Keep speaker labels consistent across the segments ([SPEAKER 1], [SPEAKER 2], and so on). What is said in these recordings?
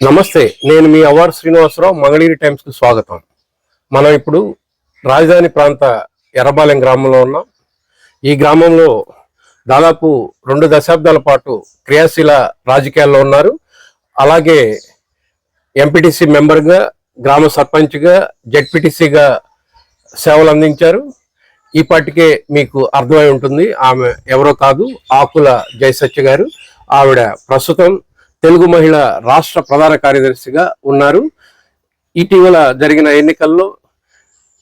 [SPEAKER 1] నమస్తే నేను మీ అవార్ శ్రీనివాసరావు మంగళగిరి టైమ్స్కు స్వాగతం. మనం ఇప్పుడు రాజధాని ప్రాంత ఎర్రబాలెం గ్రామంలో ఉన్నాం. ఈ గ్రామంలో దాదాపు రెండు దశాబ్దాల పాటు క్రియాశీల రాజకీయాల్లో ఉన్నారు. అలాగే ఎంపీటీసీ మెంబర్గా గ్రామ సర్పంచ్గా జెడ్పీటీసీగా సేవలు అందించారు. ఈ మీకు అర్థమై ఉంటుంది ఆమె ఎవరో కాదు ఆకుల జయసత్య గారు. ఆవిడ ప్రస్తుతం తెలుగు మహిళ రాష్ట్ర ప్రధాన కార్యదర్శిగా ఉన్నారు. ఇటీవల జరిగిన ఎన్నికల్లో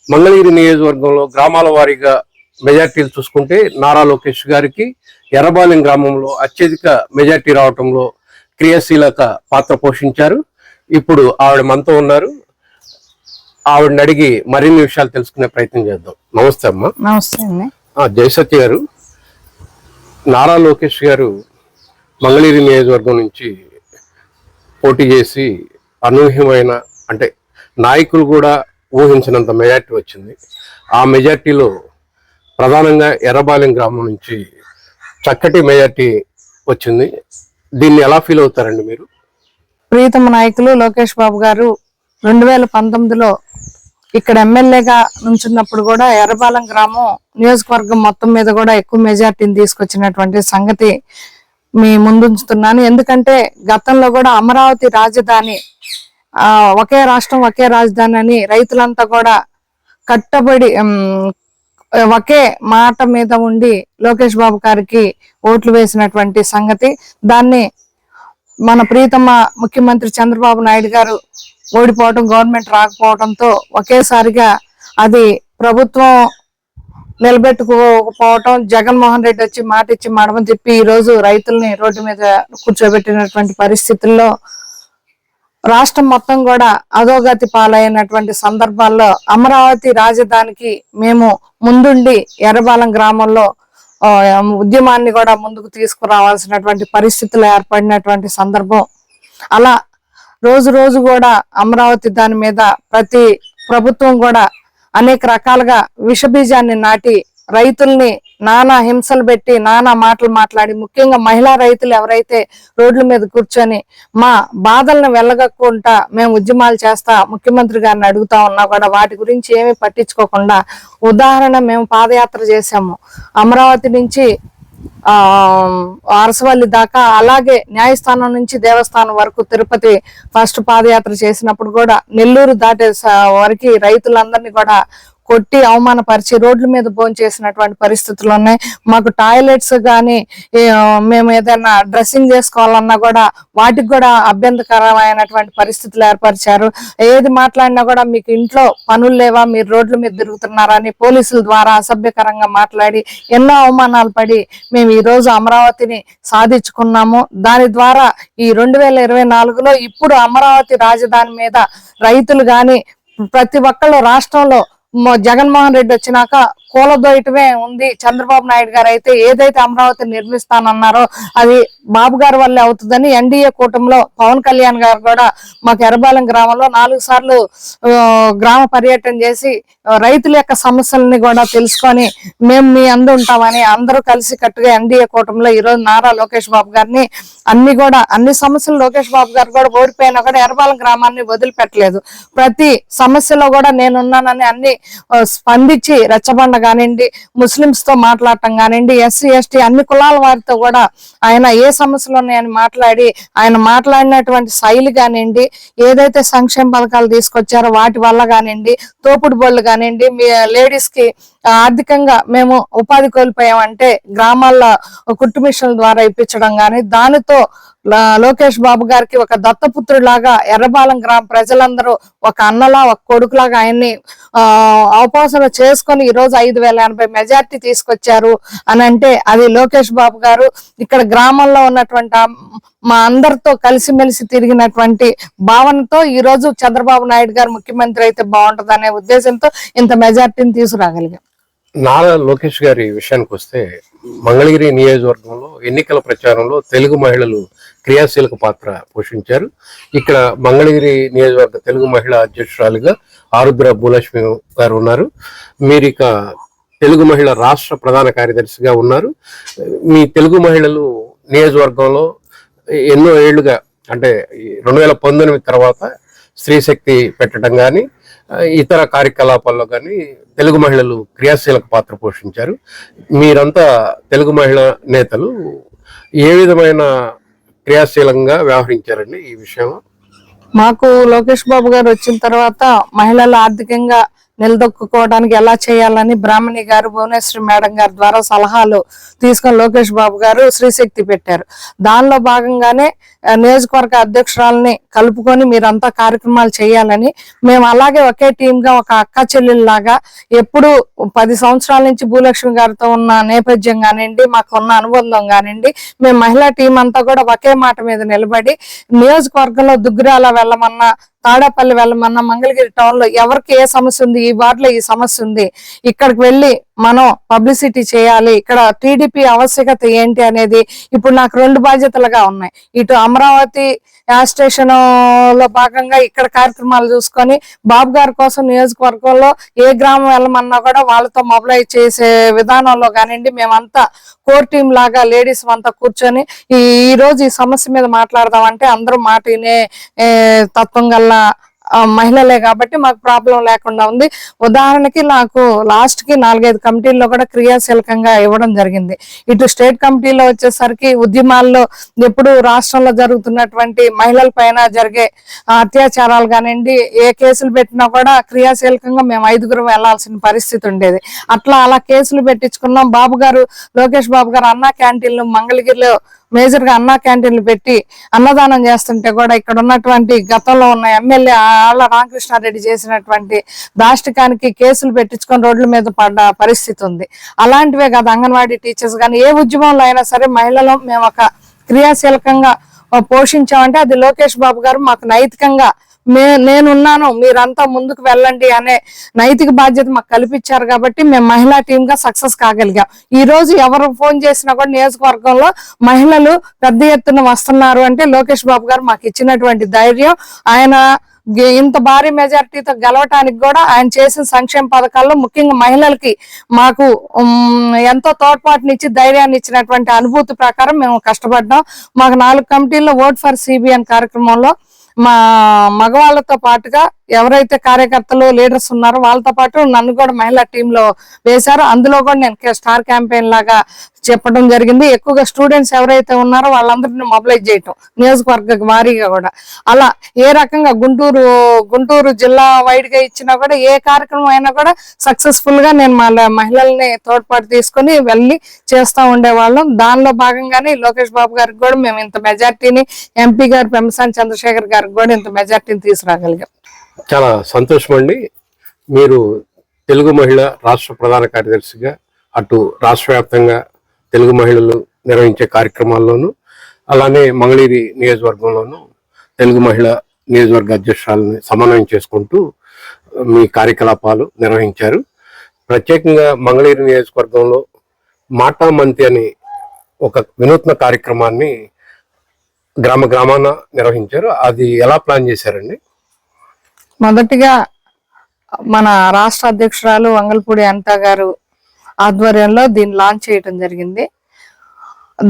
[SPEAKER 1] మంగళగిరి నియోజకవర్గంలో గ్రామాల వారీగా మెజార్టీలు చూసుకుంటే నారా లోకేష్ గారికి ఎర్రబాలెం గ్రామంలో అత్యధిక మెజార్టీ రావటంలో క్రియాశీలక పాత్ర పోషించారు. ఇప్పుడు ఆవిడ మనతో ఉన్నారు. ఆవిడని అడిగి మరిన్ని విషయాలు తెలుసుకునే ప్రయత్నం చేద్దాం. నమస్తే అమ్మా.
[SPEAKER 2] నమస్తే అండి.
[SPEAKER 1] జయసత్య గారు. నారా లోకేష్ గారు మంగళగిరి నియోజకవర్గం నుంచి పోటీ చేసి అనూహ్యమైన అంటే నాయకులు కూడా ఊహించినంత మెజార్టీ వచ్చింది. ఆ మెజార్టీలో ప్రధానంగా ఎర్రబాలెం గ్రామం నుంచి చక్కటి మెజార్టీ వచ్చింది. దీన్ని ఎలా ఫీల్ అవుతారండి మీరు?
[SPEAKER 2] ప్రీతమ నాయకులు లోకేష్ బాబు గారు రెండు వేల పంతొమ్మిదిలో ఇక్కడ ఎమ్మెల్యేగా నుంచున్నప్పుడు కూడా ఎర్రబాలెం గ్రామం నియోజకవర్గం మొత్తం మీద కూడా ఎక్కువ మెజార్టీని తీసుకొచ్చినటువంటి సంగతి మీ ముందుంచుతున్నాను. ఎందుకంటే గతంలో కూడా అమరావతి రాజధాని ఒకే రాష్ట్రం ఒకే రాజధాని అని రైతులంతా కూడా కట్టబడి ఒకే మాట మీద ఉండి లోకేష్ బాబు గారికి ఓట్లు వేసినటువంటి సంగతి. దాన్ని మన ప్రీతమ ముఖ్యమంత్రి చంద్రబాబు నాయుడు గారు ఓడిపోవడం గవర్నమెంట్ రాకపోవడంతో ఒకేసారిగా అది ప్రభుత్వం నిలబెట్టుకోకపోవటం జగన్మోహన్ రెడ్డి వచ్చి మాట ఇచ్చి మడమని చెప్పి ఈ రోజు రైతుల్ని రోడ్డు మీద కూర్చోబెట్టినటువంటి పరిస్థితుల్లో రాష్ట్రం మొత్తం కూడా అధోగతి పాలైనటువంటి సందర్భాల్లో అమరావతి రాజధానికి మేము ముందుండి ఎర్రబాలెం గ్రామంలో ఉద్యమాన్ని కూడా ముందుకు తీసుకురావాల్సినటువంటి పరిస్థితులు ఏర్పడినటువంటి సందర్భం. అలా రోజు రోజు కూడా అమరావతి దాని మీద ప్రతి ప్రభుత్వం కూడా అనేక రకాలుగా విషబీజాన్ని నాటి రైతుల్ని నానా హింసలు పెట్టి నానా మాటలు మాట్లాడి ముఖ్యంగా మహిళా రైతులు ఎవరైతే రోడ్ల మీద కూర్చొని మా బాధలను వెళ్ళగక్కుంటా మేము ఉద్యమాలు చేస్తా ముఖ్యమంత్రి గారిని అడుగుతా ఉన్నా కూడా వాటి గురించి ఏమీ పట్టించుకోకుండా ఉదాహరణ మేము పాదయాత్ర చేశాము. అమరావతి నుంచి అరసవల్లి దాకా అలాగే న్యాయస్థానం నుంచి దేవస్థానం వరకు తిరుపతి ఫస్ట్ పాదయాత్ర చేసినప్పుడు కూడా నెల్లూరు దాటే వరకు రైతులందరినీ కూడా కొట్టి అవమానపరిచి రోడ్ల మీద భోంచేసినటువంటి పరిస్థితులు ఉన్నాయి. మాకు టాయిలెట్స్ కానీ మేము ఏదైనా డ్రెస్సింగ్ చేసుకోవాలన్నా కూడా వాటికి కూడా అభ్యంతరకరమైనటువంటి పరిస్థితులు ఏర్పరిచారు. ఏది మాట్లాడినా కూడా మీకు ఇంట్లో పనులు లేవా మీరు రోడ్ల మీద తిరుగుతున్నారా అని పోలీసుల ద్వారా అసభ్యకరంగా మాట్లాడి ఎన్నో అవమానాలు పడి మేము ఈ రోజు అమరావతిని సాధించుకున్నాము. దాని ద్వారా ఈ రెండు వేల ఇరవై నాలుగులో ఇప్పుడు అమరావతి రాజధాని మీద రైతులు కానీ ప్రతి ఒక్కళ్ళు రాష్ట్రంలో జగన్మోహన్ రెడ్డి వచ్చినాక కూలదోయటమే ఉంది. చంద్రబాబు నాయుడు గారు అయితే ఏదైతే అమరావతి నిర్మిస్తానన్నారో అది బాబు గారి వల్లే అవుతుందని ఎన్డీఏ కూటమిలో పవన్ కళ్యాణ్ గారు కూడా మాకు ఎర్రబాలెం గ్రామంలో నాలుగు సార్లు గ్రామ పర్యటన చేసి రైతుల యొక్క సమస్యలని కూడా తెలుసుకొని మేము మీ అందు ఉంటామని అందరూ కలిసి కట్టుగా ఎన్డీఏ కూటమిలో ఈ రోజు నారా లోకేష్ బాబు గారిని అన్ని కూడా అన్ని సమస్యలు లోకేష్ బాబు గారు కూడా ఓడిపోయినా కూడా ఎర్రబాలెం గ్రామాన్ని వదిలిపెట్టలేదు. ప్రతి సమస్యలో కూడా నేనున్నానని అన్ని స్పందించి రెచ్చబండ కానివ్వండి ముస్లింస్తో మాట్లాడటం కానివ్వండి ఎస్సీ ఎస్టీ అన్ని కులాల వారితో కూడా ఆయన ఏ సమస్యలు ఉన్నాయని మాట్లాడి ఆయన మాట్లాడినటువంటి శైలి కానివ్వండి ఏదైతే సంక్షేమ పథకాలు తీసుకొచ్చారో వాటి వల్ల కానివ్వండి తోపుడు బళ్ళు కానివ్వండి మీ లేడీస్కి ఆర్థికంగా మేము ఉపాధి కోల్పోయామంటే గ్రామాల్లో కుట్టు మిషన్ల ద్వారా ఇప్పించడం కానీ దానితో లోకేష్ బాబు గారికి ఒక దత్తపుత్రులాగా ఎర్రబాలెం గ్రామ ప్రజలందరూ ఒక అన్నలా ఒక కొడుకులాగా ఆయన్ని ఆ చేసుకొని ఈ రోజు ఐదు వేల ఎనభై మెజార్టీ తీసుకొచ్చారు అని అంటే అది లోకేష్ బాబు గారు ఇక్కడ గ్రామంలో ఉన్నటువంటి మా అందరితో కలిసిమెలిసి తిరిగినటువంటి భావనతో ఈ రోజు చంద్రబాబు నాయుడు గారు ముఖ్యమంత్రి అయితే బాగుంటుంది అనే ఉద్దేశంతో ఇంత మెజార్టీని తీసుకురాగలిగాం.
[SPEAKER 1] నారా లోకేష్ గారి విషయానికి వస్తే మంగళగిరి నియోజకవర్గంలో ఎన్నికల ప్రచారంలో తెలుగు మహిళలు క్రియాశీలక పాత్ర పోషించారు. ఇక్కడ మంగళగిరి నియోజకవర్గ తెలుగు మహిళా అధ్యక్షురాలుగా ఆరుద్ర భూలక్ష్మి గారు ఉన్నారు. మీరు ఇక తెలుగు మహిళ రాష్ట్ర ప్రధాన కార్యదర్శిగా ఉన్నారు. మీ తెలుగు మహిళలు నియోజకవర్గంలో ఎన్నో ఏళ్ళుగా అంటే రెండు వేల పంతొమ్మిది తర్వాత స్త్రీ శక్తి పెట్టడం కానీ ఇతర కార్యకలాపాల్లో కానీ తెలుగు మహిళలు క్రియాశీలక పాత్ర పోషించారు. మీరంతా తెలుగు మహిళ నేతలు ఏ విధమైన క్రియాశీలంగా వ్యవహరించారండి ఈ విషయంలో?
[SPEAKER 2] మాకు లోకేష్ బాబు గారు వచ్చిన తర్వాత మహిళలు ఆర్థికంగా నిలదొక్కుకోవడానికి ఎలా చేయాలని బ్రాహ్మణి గారు భువనేశ్వరి మేడం గారి ద్వారా సలహాలు తీసుకొని లోకేష్ బాబు గారు శ్రీశక్తి పెట్టారు. దానిలో భాగంగానే నియోజకవర్గ అధ్యక్షురాలని కలుపుకొని మీరంతా కార్యక్రమాలు చేయాలని మేము అలాగే ఒకే టీంగా ఒక అక్క చెల్లెల్లాగా ఎప్పుడు పది సంవత్సరాల నుంచి భూలక్ష్మి గారితో ఉన్న నేపథ్యం కానివ్వండి మాకున్న అనుబంధం కానివ్వండి మేము మహిళా టీం అంతా కూడా ఒకే మాట మీద నిలబడి నియోజకవర్గంలో దుగ్గురాల వెళ్ళమన్నా తాడాపల్లి వెళ్ళమన్నా మంగళగిరి టౌన్లో ఎవరికి ఏ సమస్య ఉంది? ఈ వార్డులో ఈ సమస్య ఉంది. ఇక్కడికి వెళ్ళి మనం పబ్లిసిటీ చేయాలి. ఇక్కడ టీడీపీ ఆవశ్యకత ఏంటి అనేది ఇప్పుడు నాకు రెండు బాధ్యతలుగా ఉన్నాయి. ఇటు అమరావతి గ్యాస్ స్టేషన్లో భాగంగా ఇక్కడ కార్యక్రమాలు చూసుకొని బాబు గారి కోసం నియోజకవర్గంలో ఏ గ్రామం వెళ్ళమన్నా కూడా వాళ్ళతో మొబిలైజ్ చేసే విధానంలో కానివ్వండి మేమంతా కోర్ టీం లాగా లేడీస్ అంతా కూర్చొని ఈ రోజు ఈ సమస్య మీద మాట్లాడదామంటే అందరూ మాట వినే తత్వం గల్లా మహిళలే కాబట్టి మాకు ప్రాబ్లం లేకుండా ఉంది. ఉదాహరణకి నాకు లాస్ట్కి నాలుగైదు కమిటీల్లో కూడా క్రియాశీలకంగా ఇవ్వడం జరిగింది. ఇటు స్టేట్ కమిటీలో వచ్చేసరికి ఉద్యమాల్లో ఎప్పుడు రాష్ట్రంలో జరుగుతున్నటువంటి మహిళల పైన జరిగే అత్యాచారాలు కానివ్వండి ఏ కేసులు పెట్టినా కూడా క్రియాశీలకంగా మేము ఐదుగురు వెళ్ళాల్సిన పరిస్థితి ఉండేది. అట్లా అలా కేసులు పెట్టించుకున్నాం. బాబు గారు లోకేష్ బాబు గారు అన్నా క్యాంటీన్లు మంగళగిరిలో మేజర్గా అన్నా క్యాంటీన్లు పెట్టి అన్నదానం చేస్తుంటే కూడా ఇక్కడ ఉన్నటువంటి గతంలో ఉన్న ఎమ్మెల్యే ఆళ్ళ రామకృష్ణారెడ్డి చేసినటువంటి దాష్టికానికి కేసులు పెట్టించుకొని రోడ్ల మీద పడ్డ పరిస్థితి ఉంది. అలాంటివే కాదు అంగన్వాడీ టీచర్స్ కానీ ఏ ఉద్యమంలో అయినా సరే మహిళలు మేము ఒక క్రియాశీలకంగా పోషించామంటే అది లోకేష్ బాబు గారు మాకు నైతికంగా మే నేనున్నాను మీరంతా ముందుకు వెళ్ళండి అనే నైతిక బాధ్యత మాకు కల్పించారు కాబట్టి మేము మహిళా టీమ్గా సక్సెస్ కాగలిగాం. ఈ రోజు ఎవరు ఫోన్ చేసినా కూడా నియోజకవర్గంలో మహిళలు పెద్ద ఎత్తున వస్తున్నారు అంటే లోకేష్ బాబు గారు మాకు ఇచ్చినటువంటి ధైర్యం. ఆయన ఇంత భారీ మెజారిటీతో గెలవటానికి కూడా ఆయన చేసిన సంక్షేమ పథకాల్లో ముఖ్యంగా మహిళలకి మాకు ఎంతో తోడ్పాటునిచ్చి ధైర్యాన్ని ఇచ్చినటువంటి అనుభూతి ప్రకారం మేము కష్టపడ్డాం. మాకు నాలుగు కమిటీల్లో ఓట్ ఫర్ సిబిఎన్ కార్యక్రమంలో మా మగవాళ్ళతో పాటుగా ఎవరైతే కార్యకర్తలు లీడర్స్ ఉన్నారో వాళ్ళతో పాటు నన్ను కూడా మహిళా టీంలో లో వేశారు. అందులో కూడా నేను స్టార్ క్యాంపెయిన్ లాగా చెప్పడం జరిగింది. ఎక్కువగా స్టూడెంట్స్ ఎవరైతే ఉన్నారో వాళ్ళందరినీ మొబిలైజ్ చేయటం నియోజకవర్గ వారీగా కూడా. అలా ఏ రకంగా గుంటూరు గుంటూరు జిల్లా వైడ్గా ఇచ్చినా కూడా ఏ కార్యక్రమం అయినా కూడా సక్సెస్ఫుల్గా నేను మళ్ళీ మహిళల్ని తోడ్పాటు తీసుకొని వెళ్ళి చేస్తూ ఉండేవాళ్ళం. దానిలో భాగంగానే లోకేష్ బాబు గారికి కూడా మేము ఇంత మెజార్టీని ఎంపీ గారు పెంసాని చంద్రశేఖర్ గారికి కూడా ఇంత మెజార్టీని తీసుకురాగలిగాం.
[SPEAKER 1] చాలా సంతోషం అండి. మీరు తెలుగు మహిళ రాష్ట్ర ప్రధాన కార్యదర్శిగా అటు రాష్ట్ర వ్యాప్తంగా తెలుగు మహిళలు నిర్వహించే కార్యక్రమాల్లోనూ అలానే మంగళగిరి నియోజకవర్గంలోనూ తెలుగు మహిళ నియోజకవర్గ అధ్యక్షురాలని సమన్వయం చేసుకుంటూ మీ కార్యకలాపాలు నిర్వహించారు. ప్రత్యేకంగా మంగళగిరి నియోజకవర్గంలో మాటా మంతి అని ఒక వినూత్న కార్యక్రమాన్ని గ్రామ గ్రామాన నిర్వహించారు. అది ఎలా ప్లాన్ చేశారండి?
[SPEAKER 2] మొదటిగా మన రాష్ట్ర అధ్యక్షురాలు వంగల్పూడి అనిత గారు ఆధ్వర్యంలో దీన్ని లాంచ్ చేయటం జరిగింది.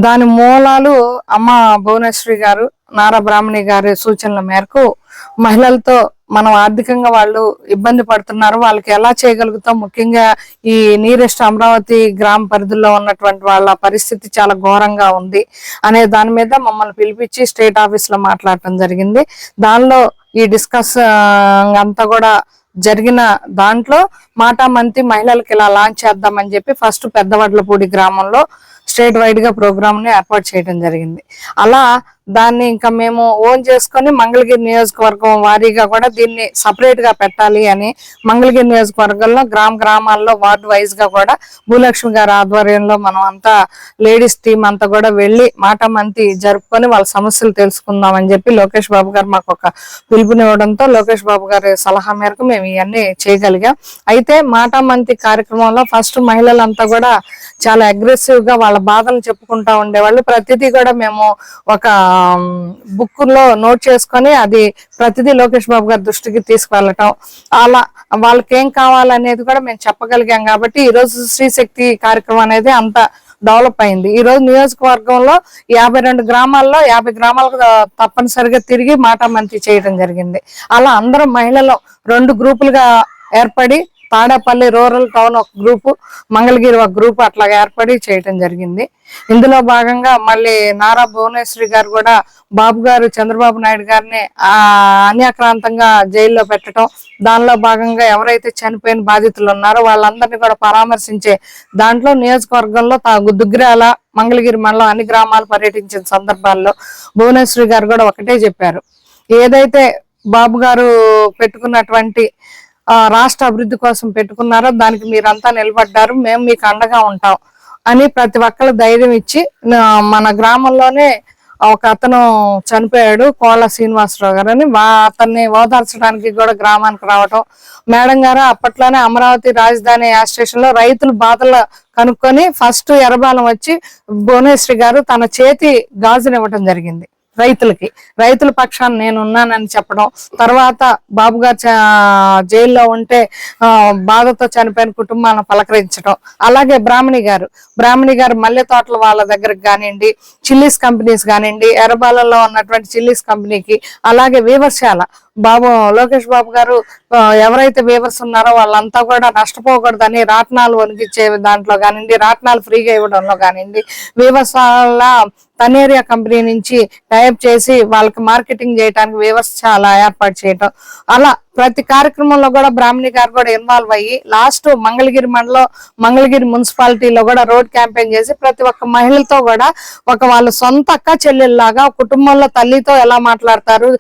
[SPEAKER 2] దాని మూలాలు అమ్మ భువనేశ్వరి గారు నారా బ్రాహ్మణి గారి సూచనల మేరకు మహిళలతో మనం ఆర్థికంగా వాళ్ళు ఇబ్బంది పడుతున్నారు. వాళ్ళకి ఎలా చేయగలుగుతాం? ముఖ్యంగా ఈ నీరెస్ట్ అమరావతి గ్రామ పరిధిలో ఉన్నటువంటి వాళ్ళ పరిస్థితి చాలా ఘోరంగా ఉంది అనే దాని మీద మమ్మల్ని పిలిపించి స్టేట్ ఆఫీస్లో మాట్లాడటం జరిగింది. దానిలో ఈ డిస్కస్ అంతా కూడా జరిగిన దాంట్లో మాటా మంతి మహిళలకు ఇలా లాంచ్ చేద్దామని చెప్పి ఫస్ట్ పెద్దవడ్లపూడి గ్రామంలో స్టేట్ వైడ్గా ప్రోగ్రామ్ని ఏర్పాటు చేయడం జరిగింది. అలా దాన్ని ఇంకా మేము ఓన్ చేసుకొని మంగళగిరి నియోజకవర్గం వారీగా కూడా దీన్ని సపరేట్గా పెట్టాలి అని మంగళగిరి నియోజకవర్గంలో గ్రామ గ్రామాల్లో వార్డు వైజ్గా కూడా భూలక్ష్మి గారి ఆధ్వర్యంలో మనం అంతా లేడీస్ టీం అంతా కూడా వెళ్ళి మాట మంతి జరుపుకొని వాళ్ళ సమస్యలు తెలుసుకుందాం అని చెప్పి లోకేష్ బాబు గారు మాకు ఒక పిలుపునివ్వడంతో లోకేష్ బాబు గారి సలహా మేరకు మేము ఇవన్నీ చేయగలిగాం. అయితే మాట మంతి కార్యక్రమంలో ఫస్ట్ మహిళలంతా కూడా చాలా అగ్రెసివ్గా వాళ్ళ బాధలు చెప్పుకుంటా ఉండేవాళ్ళు. ప్రతిదీ కూడా మేము ఒక బుక్లో నోట్ చేసుకొని అది ప్రతిదీ లోకేష్ బాబు గారి దృష్టికి తీసుకువెళ్ళటం. అలా వాళ్ళకి ఏం కావాలనేది కూడా మేము చెప్పగలిగాం కాబట్టి ఈ రోజు శ్రీశక్తి కార్యక్రమం అనేది అంత డెవలప్ అయింది. ఈ రోజు నియోజకవర్గంలో యాభై రెండు గ్రామాల్లో యాభై గ్రామాలకు తప్పనిసరిగా తిరిగి మాట మంతి చేయడం జరిగింది. అలా అందరం మహిళలు రెండు గ్రూపులుగా ఏర్పడి పాడేపల్లి రూరల్ టౌన్ ఒక గ్రూపు మంగళగిరి ఒక గ్రూప్ అట్లా ఏర్పడి చేయటం జరిగింది. ఇందులో భాగంగా మళ్ళీ నారా భువనేశ్వరి గారు కూడా బాబు గారు చంద్రబాబు నాయుడు గారిని ఆ అన్యాక్రాంతంగా జైల్లో పెట్టడం దానిలో భాగంగా ఎవరైతే చనిపోయిన బాధితులు ఉన్నారో వాళ్ళందరినీ కూడా పరామర్శించే దాంట్లో నియోజకవర్గంలో తాగు దుగ్గిరాల మంగళగిరి మండలం అన్ని గ్రామాలు పర్యటించిన సందర్భాల్లో భువనేశ్వరి గారు కూడా ఒకటే చెప్పారు. ఏదైతే బాబు గారు పెట్టుకున్నటువంటి రాష్ట్ర అభివృద్ధి కోసం పెట్టుకున్నారో దానికి మీరంతా నిలబడ్డారు. మేము మీకు అండగా ఉంటాం అని ప్రతి ఒక్కరు ధైర్యం ఇచ్చి మన గ్రామంలోనే ఒక అతను చనిపోయాడు కోళ్ళ శ్రీనివాసరావు గారు అని. అతన్ని ఓదార్చడానికి కూడా గ్రామానికి రావటం. మేడం గారు అప్పట్లోనే అమరావతి రాజధాని ఆ స్టేషన్లో రైతుల బాధలు కనుక్కొని ఫస్ట్ ఎర్రబాలం వచ్చి భువనేశ్వరి గారు తన చేతి గాజునివ్వటం జరిగింది. రైతులకి. రైతుల పక్షాన్ని నేను ఉన్నానని చెప్పడం తర్వాత బాబు గారు జైల్లో ఉంటే బాధతో చనిపోయిన కుటుంబాలను పలకరించడం. అలాగే బ్రాహ్మణి గారు. బ్రాహ్మణి గారు మల్లె తోటల వాళ్ళ దగ్గరకు కానివ్వండి చిల్లీస్ కంపెనీస్ కానివ్వండి ఎర్రబాలలో ఉన్నటువంటి చిల్లీస్ కంపెనీకి అలాగే వీవర్శాల బాబు లోకేష్ బాబు గారు ఎవరైతే వేవర్స్ ఉన్నారో వాళ్ళంతా కూడా నష్టపోకూడదని రాట్నాలు వణికిచ్చే దాంట్లో కానివ్వండి రాట్నాలు ఫ్రీగా ఇవ్వడంలో కానివ్వండి వేవర్స్ వల్ల తనేరియా కంపెనీ నుంచి టైప్ చేసి వాళ్ళకి మార్కెటింగ్ చేయడానికి వేవర్స్ చాలా ఏర్పాటు చేయటం. అలా ప్రతి కార్యక్రమంలో కూడా బ్రాహ్మణి గారు కూడా ఇన్వాల్వ్ అయ్యి లాస్ట్ మంగళగిరి మండలం మంగళగిరి మున్సిపాలిటీలో కూడా రోడ్ క్యాంపెయిన్ చేసి ప్రతి ఒక్క మహిళతో కూడా ఒక వాళ్ళ సొంత అక్క చెల్లెల్లాగా కుటుంబంలో తల్లితో ఎలా మాట్లాడతారు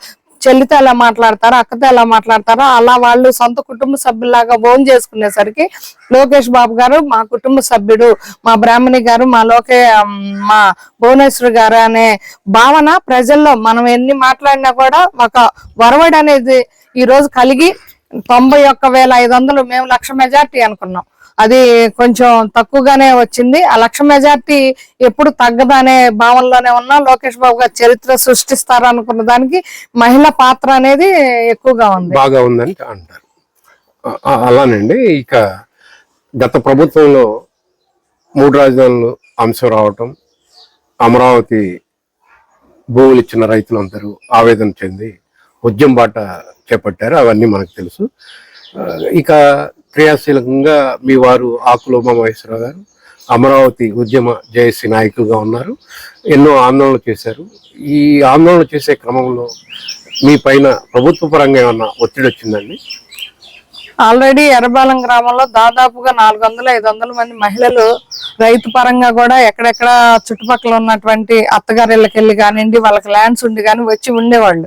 [SPEAKER 2] చెల్లితో ఎలా మాట్లాడతారో అక్కతో ఎలా మాట్లాడతారో అలా వాళ్ళు సొంత కుటుంబ సభ్యులాగా ఓన్ చేసుకునేసరికి లోకేష్ బాబు గారు మా కుటుంబ సభ్యుడు మా బ్రాహ్మణి గారు మా లోకే మా భువనేశ్వర్ గారు అనే భావన ప్రజల్లో మనం ఎన్ని మాట్లాడినా కూడా ఒక వరవడి అనేది ఈ రోజు కలిగి తొంభై ఒక్క వేల ఐదు వందలు మేము లక్ష మెజార్టీ అనుకున్నాం. అది కొంచెం తక్కువగానే వచ్చింది. ఆ లక్ష మెజార్టీ ఎప్పుడు తగ్గదనే భావనలోనే ఉన్నా లోకేష్ బాబు గారు చరిత్ర సృష్టిస్తారు అనుకున్న దానికి మహిళ పాత్ర అనేది ఎక్కువగా ఉంది.
[SPEAKER 1] బాగా ఉందని అంటారు. అలానండి. ఇక గత ప్రభుత్వంలో మూడు రాజధానులు అంశం రావటం అమరావతి భూములు ఇచ్చిన రైతులందరూ ఆవేదన చెంది ఉద్యమ బాట చేపట్టారు. అవన్నీ మనకు తెలుసు. ఇక క్రియాశీలకంగా మీ వారు ఆకులోమ ఉమామహేశ్వరరావు గారు అమరావతి ఉద్యమ జేఏసీ నాయకులుగా ఉన్నారు. ఎన్నో ఆందోళనలు చేశారు. ఈ ఆందోళన చేసే క్రమంలో మీ పైన ప్రభుత్వ పరంగా ఏమన్నా ఒత్తిడి వచ్చిందండి?
[SPEAKER 2] ఆల్రెడీ ఎర్రబాలెం గ్రామంలో దాదాపుగా నాలుగు వందల ఐదు వందల మంది మహిళలు రైతు పరంగా కూడా ఎక్కడెక్కడ చుట్టుపక్కల ఉన్నటువంటి అత్తగారిళ్ళకి వెళ్ళి కానివ్వండి వాళ్ళకి ల్యాండ్స్ ఉండి కానీ వచ్చి ఉండేవాళ్ళు.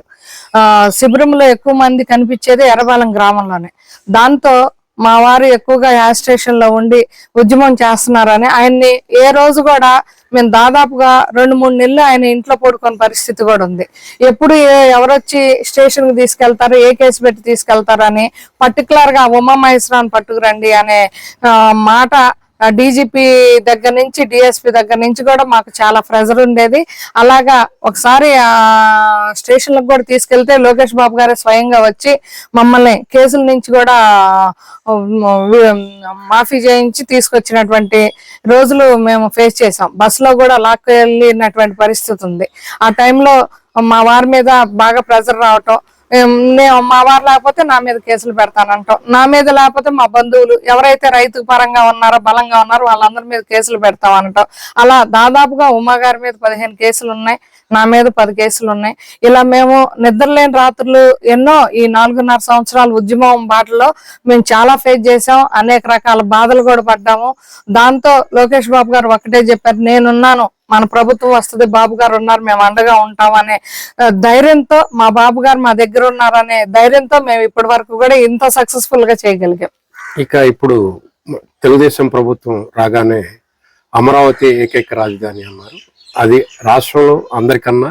[SPEAKER 2] శిబిరంలో ఎక్కువ మంది కనిపించేది ఎర్రబాలెం గ్రామంలోనే. దాంతో మా వారు ఎక్కువగా యాజ్ స్టేషన్లో ఉండి ఉద్యమం చేస్తున్నారని ఆయన్ని ఏ రోజు కూడా మేము దాదాపుగా రెండు మూడు నెలలు ఆయన ఇంట్లో పడుకునే పరిస్థితి కూడా ఉంది. ఎప్పుడు ఎవరొచ్చి స్టేషన్కి తీసుకెళ్తారు ఏ కేసు పెట్టి తీసుకెళ్తారని పర్టికులర్గా పర్టికులర్గా ఉమా మహేశ్వరాన్ని పట్టుకురండి అనే మాట డీజీపీ దగ్గర నుంచి డిఎస్పి దగ్గర నుంచి కూడా మాకు చాలా ప్రెజర్ ఉండేది. అలాగా ఒకసారి ఆ స్టేషన్లకు కూడా తీసుకెళ్తే లోకేష్ బాబు గారే స్వయంగా వచ్చి మమ్మల్ని కేసుల నుంచి కూడా మాఫీ చేయించి తీసుకొచ్చినటువంటి రోజులు మేము ఫేస్ చేసాం బస్సులో కూడా లాక్కు వెళ్ళినటువంటి పరిస్థితి ఉంది. ఆ టైంలో మా వారి మీద బాగా ప్రెజర్ రావటం నేను మా వారు లేకపోతే నా మీద కేసులు పెడతానంటాం. నా మీద లేకపోతే మా బంధువులు ఎవరైతే రైతు పరంగా ఉన్నారో బలంగా ఉన్నారో వాళ్ళందరి మీద కేసులు పెడతాం అనటం అలా దాదాపుగా ఉమా గారి మీద పదిహేను కేసులు ఉన్నాయి నా మీద పది కేసులు ఉన్నాయి. ఇలా మేము నిద్రలేని రాత్రులు ఎన్నో ఈ నాలుగున్నర సంవత్సరాల ఉద్యమం బాటలో మేము చాలా ఫేస్ చేసాం అనేక రకాల బాధలు కూడా పడ్డాము. దాంతో లోకేష్ బాబు గారు ఒకటే చెప్పారు నేనున్నాను మన ప్రభుత్వం వస్తుంది బాబు గారు ఉన్నారు మేము అండగా ఉంటామనే ధైర్యంతో మా బాబు గారు మా దగ్గర ఉన్నారనే ధైర్యంతో మేము ఇప్పటి వరకు కూడా ఇంత సక్సెస్ఫుల్గా చేయగలిగాం.
[SPEAKER 1] ఇక ఇప్పుడు తెలుగుదేశం ప్రభుత్వం రాగానే అమరావతి ఏకైక రాజధాని అన్నారు. అది రాష్ట్రంలో అందరికన్నా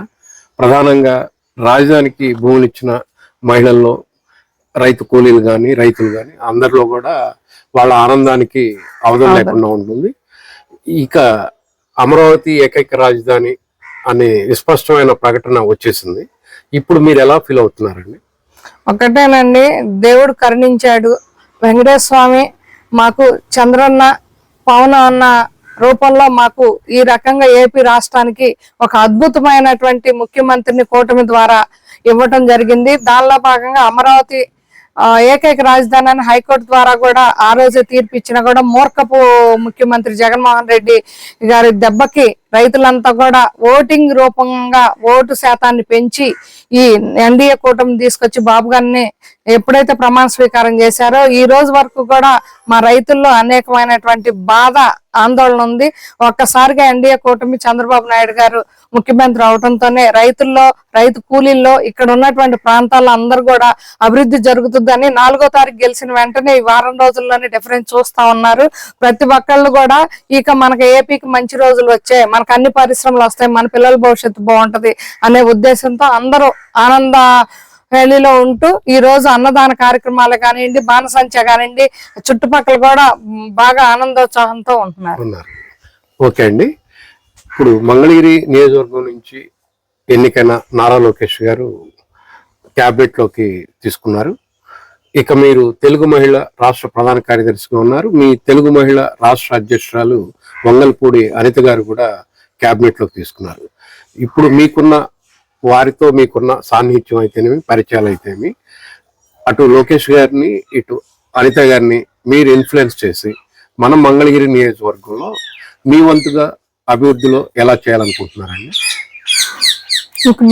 [SPEAKER 1] ప్రధానంగా రాజధానికి భూములు ఇచ్చిన మహిళల్లో రైతు కూలీలు కానీ రైతులు కానీ అందరిలో కూడా వాళ్ళ ఆనందానికి అవధం లేకుండా ఉంటుంది. ఇక అమరావతి ఏకైక రాజధాని అనే విస్పష్టమైన ప్రకటన వచ్చేసింది. ఇప్పుడు మీరు ఎలా ఫీల్ అవుతున్నారండి?
[SPEAKER 2] ఒకటేనండి దేవుడు కరుణించాడు. వెంకటేశ్వర స్వామి మాకు చంద్రన్న పవన అన్న రూపంలో మాకు ఈ రకంగా ఏపీ రాష్ట్రానికి ఒక అద్భుతమైనటువంటి ముఖ్యమంత్రిని కూటమి ద్వారా ఇవ్వటం జరిగింది. దానిలో భాగంగా అమరావతి ఏకైక రాజధాని అని హైకోర్టు ద్వారా కూడా ఆ రోజే తీర్పు ఇచ్చినా కూడా మూర్ఖపు ముఖ్యమంత్రి జగన్మోహన్ రెడ్డి గారి దెబ్బకి రైతులంతా కూడా ఓటింగ్ రూపంగా ఓటు శాతాన్ని పెంచి ఈ ఎన్డీఏ కూటమి తీసుకొచ్చి బాబు గారిని ఎప్పుడైతే ప్రమాణ స్వీకారం చేశారో ఈ రోజు వరకు కూడా మా రైతుల్లో అనేకమైనటువంటి బాధ ఆందోళన ఉంది. ఒక్కసారిగా ఎన్డీఏ కూటమి చంద్రబాబు నాయుడు గారు ముఖ్యమంత్రి అవడంతోనే రైతుల్లో రైతు కూలీల్లో ఇక్కడ ఉన్నటువంటి ప్రాంతాల్లో అందరూ కూడా అభివృద్ధి జరుగుతుందని నాలుగో తారీఖు గెలిచిన వెంటనే ఈ వారం రోజుల్లోనే డిఫరెన్స్ చూస్తా ఉన్నారు. ప్రతి ఒక్కళ్ళు కూడా ఇక మనకి ఏపీకి మంచి రోజులు వచ్చాయి. మనకు అన్ని పరిశ్రమలు వస్తాయి. మన పిల్లల భవిష్యత్తు బాగుంటది అనే ఉద్దేశంతో అందరూ ఆనంద వేలిలో ఉంటూ ఈ రోజు అన్నదాన కార్యక్రమాలు కానివ్వండి బాణసంచ కానివ్వండి చుట్టుపక్కల కూడా బాగా ఆనందోత్సాహంతో ఉంటున్నారు.
[SPEAKER 1] ఓకే అండి. ఇప్పుడు మంగళగిరి నియోజకవర్గం నుంచి ఎన్నికైన నారా లోకేష్ గారు క్యాబినెట్లోకి తీసుకున్నారు. ఇక మీరు తెలుగు మహిళ రాష్ట్ర ప్రధాన కార్యదర్శిగా ఉన్నారు. మీ తెలుగు మహిళ రాష్ట్ర అధ్యక్షురాలు వంగల్పూడి అనిత గారు కూడా క్యాబినెట్లోకి తీసుకున్నారు. ఇప్పుడు మీకున్న వారితో మీకున్న సాన్నిహిత్యం అయితేనేమి పరిచయాలు అయితేమి అటు లోకేష్ గారిని ఇటు అనిత గారిని మీరు ఇన్ఫ్లుయెన్స్ చేసి మనం మంగళగిరి నియోజకవర్గంలో మీ వంతుగా అభివృద్ధిలో ఎలా చేయాలనుకుంటున్నారండి?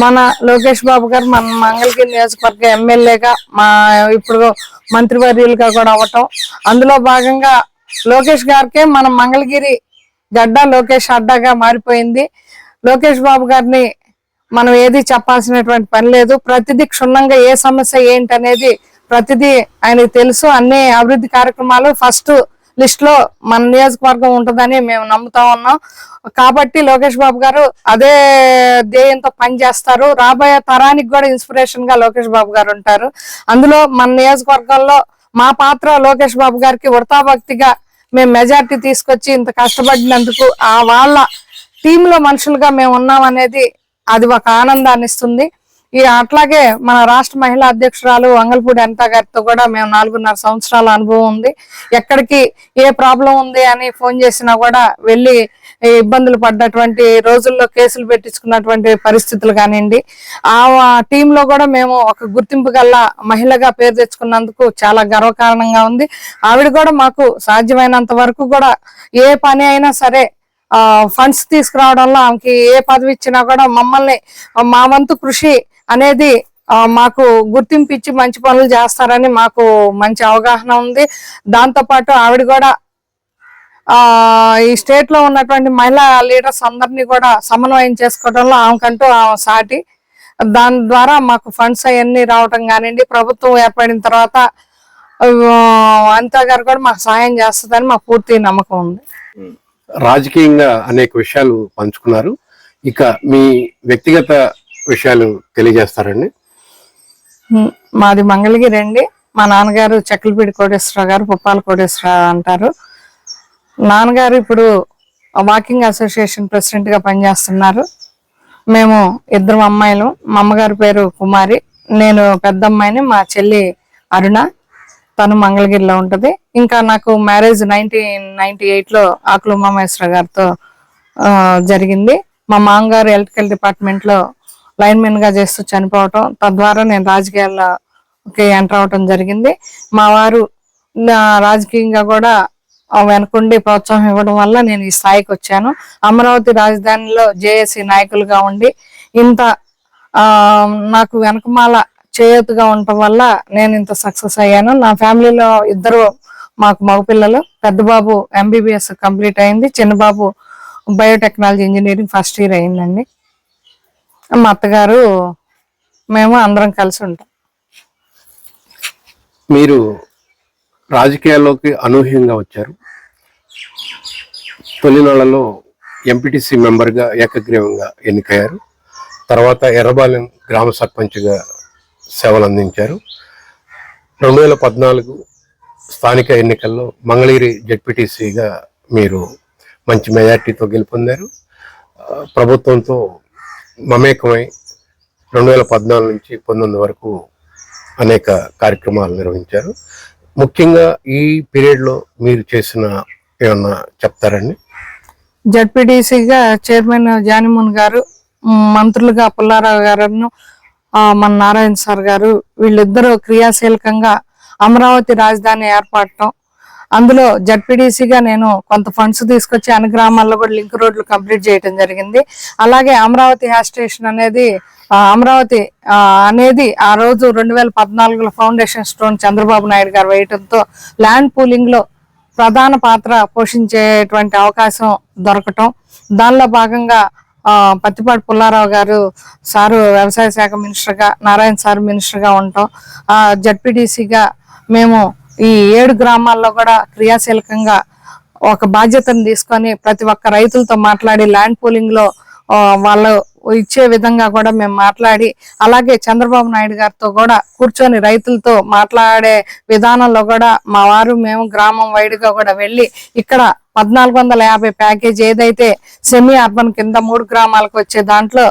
[SPEAKER 2] మన లోకేష్ బాబు గారు మన మంగళగిరి నియోజకవర్గ ఎమ్మెల్యేగా మా ఇప్పుడు మంత్రివర్యులుగా కూడా అవటం అందులో భాగంగా లోకేష్ గారికే మన మంగళగిరి గడ్డ లోకేష్ అడ్డాగా మారిపోయింది. లోకేష్ బాబు గారిని మనం ఏది చెప్పాల్సినటువంటి పని లేదు. ప్రతిదీ క్షుణ్ణంగా ఏ సమస్య ఏంటి అనేది ప్రతిదీ ఆయనకు తెలుసు. అన్ని అభివృద్ధి కార్యక్రమాలు ఫస్ట్ లిస్ట్లో మన నియోజకవర్గం ఉంటుందని మేము నమ్ముతా ఉన్నాం. కాబట్టి లోకేష్ బాబు గారు అదే ధ్యేయంతో పనిచేస్తారు. రాబోయే తరానికి కూడా ఇన్స్పిరేషన్గా లోకేష్ బాబు గారు ఉంటారు. అందులో మన నియోజకవర్గంలో మా పాత్ర లోకేష్ బాబు గారికి వృతాభక్తిగా మేము మెజార్టీ తీసుకొచ్చి ఇంత కష్టపడినందుకు ఆ వాళ్ళ టీంలో మనుషులుగా మేము ఉన్నాం అనేది అది ఒక ఆనందాన్ని ఇస్తుంది ఈ అట్లాగే మన రాష్ట్ర మహిళా అధ్యక్షురాలు అంగల్పూడి అనిత గారితో కూడా మేము నాలుగున్నర సంవత్సరాల అనుభవం ఉంది. ఎక్కడికి ఏ ప్రాబ్లం ఉంది అని ఫోన్ చేసినా కూడా వెళ్ళి ఇబ్బందులు పడ్డటువంటి రోజుల్లో కేసులు పెట్టించుకున్నటువంటి పరిస్థితులు కానివ్వండి. ఆ టీంలో కూడా మేము ఒక గుర్తింపు గల్లా మహిళగా పేరు తెచ్చుకున్నందుకు చాలా గర్వకారణంగా ఉంది. ఆవిడ కూడా మాకు సాధ్యమైనంత వరకు కూడా ఏ పని అయినా సరే ఫండ్స్ తీసుకురావడంలో ఆమెకి ఏ పదవి ఇచ్చినా కూడా మమ్మల్ని మా వంతు కృషి అనేది మాకు గుర్తింపు ఇచ్చి మంచి పనులు చేస్తారని మాకు మంచి అవగాహన ఉంది. దాంతో పాటు ఆవిడ కూడా ఆ ఈ స్టేట్లో ఉన్నటువంటి మహిళా లీడర్స్ అందరినీ కూడా సమన్వయం చేసుకోవడంలో ఆమెకంటూ ఆమె సాటి. దాని ద్వారా మాకు ఫండ్స్ అవన్నీ రావటం కానివ్వండి ప్రభుత్వం ఏర్పడిన తర్వాత ఆ, అనితా గారు కూడా మాకు సహాయం చేస్తుందని మాకు పూర్తి నమ్మకం ఉంది.
[SPEAKER 1] రాజకీయంగా అనేక విషయాలు పంచుకున్నారు. ఇక మీ వ్యక్తిగత విషయాలు తెలియజేస్తారండి.
[SPEAKER 2] మాది మంగళగిరి అండి. మా నాన్నగారు చక్కలపీడి కోటేశ్వరరావు గారు పుప్పాల కోటేశ్వరరావు అంటారు. నాన్నగారు ఇప్పుడు వాకింగ్ అసోసియేషన్ ప్రెసిడెంట్గా పనిచేస్తున్నారు. మేము ఇద్దరు అమ్మాయిలు. మా అమ్మగారి పేరు కుమారి. నేను పెద్ద అమ్మాయిని మా చెల్లి అరుణ. తను మంగళగిరిలో ఉంటుంది. ఇంకా నాకు మ్యారేజ్ నైన్టీన్ నైన్టీ ఎయిట్లో ఆకులు ఉమామేశ్వర గారితో జరిగింది. మా మామగారు ఎలక్ట్రికల్ డిపార్ట్మెంట్లో లైన్మెన్గా చేస్తూ చనిపోవటం. తద్వారా నేను రాజకీయాల్లోకి ఎంటర్ అవటం జరిగింది. మా వారు రాజకీయంగా కూడా వెనకుండి ప్రోత్సాహం ఇవ్వడం వల్ల నేను ఈ స్థాయికి వచ్చాను. అమరావతి రాజధానిలో జేఏసీ నాయకులుగా ఉండి ఇంత నాకు వెనకమాల చేయూతగా ఉండటం వల్ల నేను ఇంత సక్సెస్ అయ్యాను. నా ఫ్యామిలీలో ఇద్దరు మాకు మగపిల్లలు. పెద్ద బాబు ఎంబీబీఎస్ కంప్లీట్ అయింది. చిన్నబాబు బయోటెక్నాలజీ ఇంజనీరింగ్ ఫస్ట్ ఇయర్ అయిందండి. మా అత్తగారు మేము అందరం కలిసి ఉంటాం.
[SPEAKER 1] మీరు రాజకీయాల్లోకి అనూహ్యంగా వచ్చారు. తొలినాళ్ళలో ఎంపీటీసీ మెంబర్గా ఏకగ్రీవంగా ఎన్నికయ్యారు. తర్వాత ఎర్రబాలెం గ్రామ సర్పంచ్గా సేవలు అందించారు రెండు వేల పద్నాలుగు స్థానిక ఎన్నికల్లో మంగళగిరి జడ్పీటీసీగా మీరు మంచి మెజార్టీతో గెలుపొందారు. ప్రభుత్వంతో మమేకమై రెండు వేల పద్నాలుగు నుంచి పంతొమ్మిది వరకు అనేక కార్యక్రమాలు నిర్వహించారు. ముఖ్యంగా ఈ పీరియడ్లో మీరు చేసిన ఏమన్నా చెప్తారండి?
[SPEAKER 2] జడ్పీటీసీగా చైర్మన్ జానిమోహన్ గారు మంత్రులుగా పుల్లారావు గారును మన నారాయణ సార్ గారు వీళ్ళిద్దరూ క్రియాశీలకంగా అమరావతి రాజధాని ఏర్పడటం అందులో జడ్పీడీసీగా నేను కొంత ఫండ్స్ తీసుకొచ్చి అన్ని గ్రామాల్లో కూడా లింక్ రోడ్లు కంప్లీట్ చేయడం జరిగింది. అలాగే అమరావతి హ్యాష్ స్టేషన్ అనేది అమరావతి అనేది ఆ రోజు రెండు వేల పద్నాలుగులో ఫౌండేషన్ స్టోన్ చంద్రబాబు నాయుడు గారు వేయటంతో ల్యాండ్ పూలింగ్లో ప్రధాన పాత్ర పోషించేటువంటి అవకాశం దొరకటం. దానిలో భాగంగా పత్తిపాటి పుల్లారావు గారు సారు వ్యవసాయ శాఖ మినిస్టర్గా నారాయణ సార్ మినిస్టర్గా ఉంటాం జడ్పీటీసీగా మేము ఈ ఏడు గ్రామాల్లో కూడా క్రియాశీలకంగా ఒక బాధ్యతను తీసుకొని ప్రతి ఒక్క రైతులతో మాట్లాడి ల్యాండ్ పూలింగ్లో వాళ్ళు ఇచ్చే విధంగా కూడా మేము మాట్లాడి అలాగే చంద్రబాబు నాయుడు గారితో కూడా కూర్చొని రైతులతో మాట్లాడే విధానంలో కూడా మా వారు మేము గ్రామం వైడ్గా కూడా వెళ్ళి ఇక్కడ పద్నాలుగు వందల యాభై ప్యాకేజ్ ఏదైతే సెమీ అర్బన్ కింద మూడు గ్రామాలకు వచ్చే దాంట్లో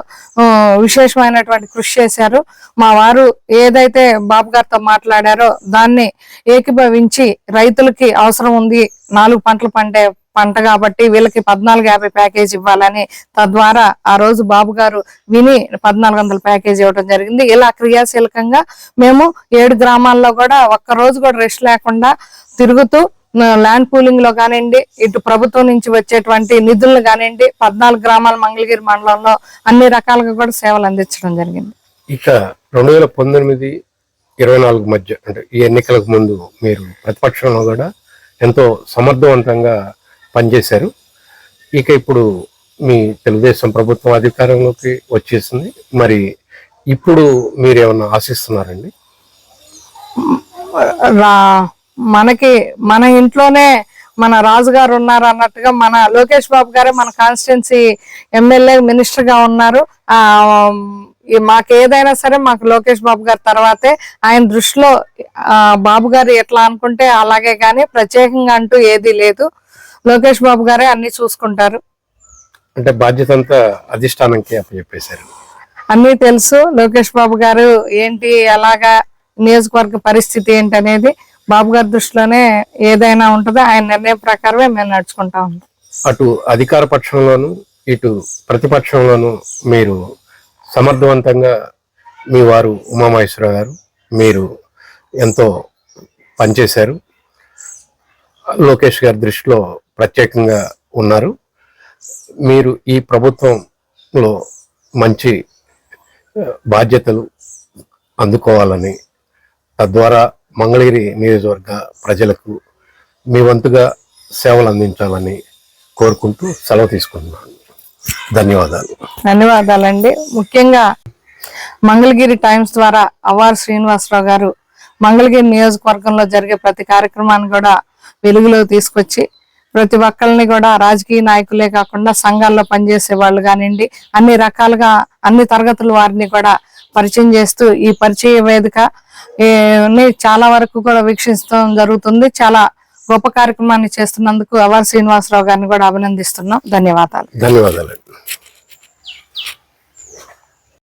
[SPEAKER 2] విశేషమైనటువంటి కృషి చేశారు. మా వారు ఏదైతే బాబు గారితో మాట్లాడారో దాన్ని ఏకీభవించి రైతులకి అవసరం ఉంది నాలుగు పంటలు పండే పంట కాబట్టి వీళ్ళకి పద్నాలుగు యాభై ప్యాకేజ్ ఇవ్వాలని తద్వారా ఆ రోజు బాబు గారు విని పద్నాలుగు వందల ప్యాకేజ్ ఇవ్వడం జరిగింది. ఇలా క్రియాశీలకంగా మేము ఏడు గ్రామాల్లో కూడా ఒక్క రోజు కూడా రెస్ట్ లేకుండా తిరుగుతూ ల్యాండ్ పూలింగ్లో కానివ్వండి ఇటు ప్రభుత్వం నుంచి వచ్చేటువంటి నిధులను కానివ్వండి పద్నాలుగు గ్రామాల మంగళగిరి మండలంలో అన్ని రకాలుగా కూడా సేవలు అందించడం జరిగింది.
[SPEAKER 1] ఇక రెండు వేల పంతొమ్మిది ఇరవై నాలుగు మధ్య అంటే ఈ ఎన్నికలకు ముందు మీరు ప్రతిపక్షంలో కూడా ఎంతో సమర్థవంతంగా పనిచేశారు. ఇక ఇప్పుడు మీ తెలుగుదేశం ప్రభుత్వం అధికారంలోకి వచ్చేసింది. మరి ఇప్పుడు మీరు ఏమన్నా ఆశిస్తున్నారండి?
[SPEAKER 2] రా మనకి మన ఇంట్లోనే మన రాజుగారు ఉన్నారు అన్నట్టుగా మన లోకేష్ బాబు గారే మన కాన్స్టిట్యున్సీ ఎమ్మెల్యే మినిస్టర్గా ఉన్నారు. మాకు ఏదైనా సరే మాకు లోకేష్ బాబు గారి తర్వాతే ఆయన దృష్టిలో బాబు గారు ఎట్లా అనుకుంటే అలాగే కానీ ప్రత్యేకంగా అంటూ ఏదీ లేదు. లోకేష్ బాబు గారే అన్ని చూసుకుంటారు.
[SPEAKER 1] అంటే బాధ్యత అంతా అధిష్టానంకి అప్పచెప్పేశారు
[SPEAKER 2] అన్నీ తెలుసు. లోకేష్ బాబు గారు ఏంటి ఎలాగా నియోజకవర్గ పరిస్థితి ఏంటి అనేది బాబు గారి దృష్టిలోనే ఏదైనా ఉంటుందో ఆయన నిర్ణయం ప్రకారమే మేము నడుచుకుంటా ఉంటాం.
[SPEAKER 1] అటు అధికార పక్షంలోను ఇటు ప్రతిపక్షంలోను మీరు సమర్థవంతంగా మీ వారు ఉమామహేశ్వర గారు మీరు ఎంతో పనిచేశారు. లోకేష్ గారి దృష్టిలో ప్రత్యేకంగా ఉన్నారు. మీరు ఈ ప్రభుత్వంలో మంచి బాధ్యతలు అందుకోవాలని తద్వారా మంగళగిరి నియోజకవర్గ ప్రజలకు మీ వంతుగా సేవలు అందించాలని కోరుకుంటూ సెలవు తీసుకుంటున్నాను. ధన్యవాదాలు.
[SPEAKER 2] ధన్యవాదాలండి. ముఖ్యంగా మంగళగిరి టైమ్స్ ద్వారా అవార్ శ్రీనివాసరావు గారు మంగళగిరి నియోజకవర్గంలో జరిగే ప్రతి కార్యక్రమాన్ని కూడా వెలుగులో తీసుకొచ్చి ప్రతి ఒక్కరిని కూడా రాజకీయ నాయకులే కాకుండా సంఘాల్లో పనిచేసే వాళ్ళు కానివ్వండి అన్ని రకాలుగా అన్ని తరగతుల వారిని కూడా పరిచయం చేస్తూ ఈ పరిచయ వేదిక ని చాలా వరకు కూడా వీక్షించడం జరుగుతుంది. చాలా గొప్ప కార్యక్రమాన్ని చేస్తున్నందుకు అవార్ శ్రీనివాసరావు గారిని కూడా అభినందిస్తున్నాం. ధన్యవాదాలు.
[SPEAKER 1] ధన్యవాదాలు.